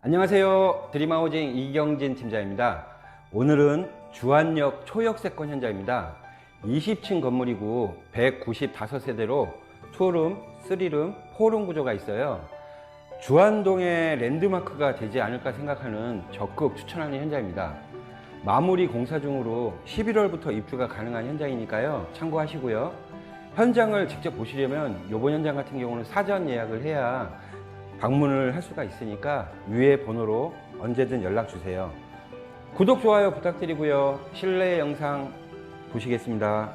안녕하세요. 드림하우징 이경진 팀장입니다. 오늘은 주안역 초역세권 현장입니다. 20층 건물이고 195세대로 투룸, 쓰리룸, 포룸 구조가 있어요. 주안동의 랜드마크가 되지 않을까 생각하는 적극 추천하는 현장입니다. 마무리 공사 중으로 11월부터 입주가 가능한 현장이니까요. 참고하시고요. 현장을 직접 보시려면 이번 현장 같은 경우는 사전 예약을 해야 방문을 할 수가 있으니까 위에 번호로 언제든 연락 주세요. 구독, 좋아요 부탁드리고요. 실내 영상 보시겠습니다.